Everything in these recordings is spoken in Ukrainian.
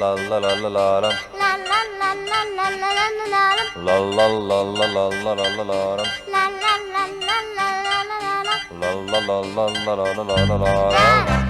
la la la la la ram. La la la la la la la la la ram. La la la la la la la la la ram. La la la la la la la la la ram. La la la la la la la la la ram.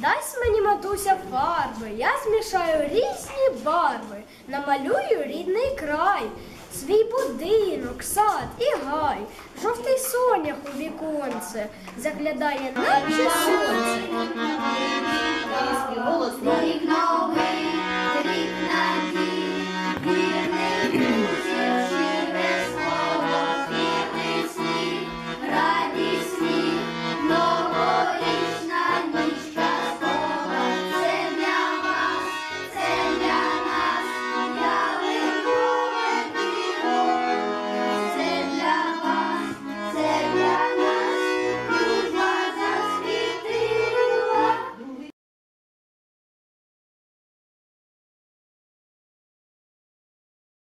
Дасть мені матуся фарби, я змішаю різні барви, намалюю рідний край, свій будинок, сад і гай, жовтий соняк у віконце заглядає наче сонце.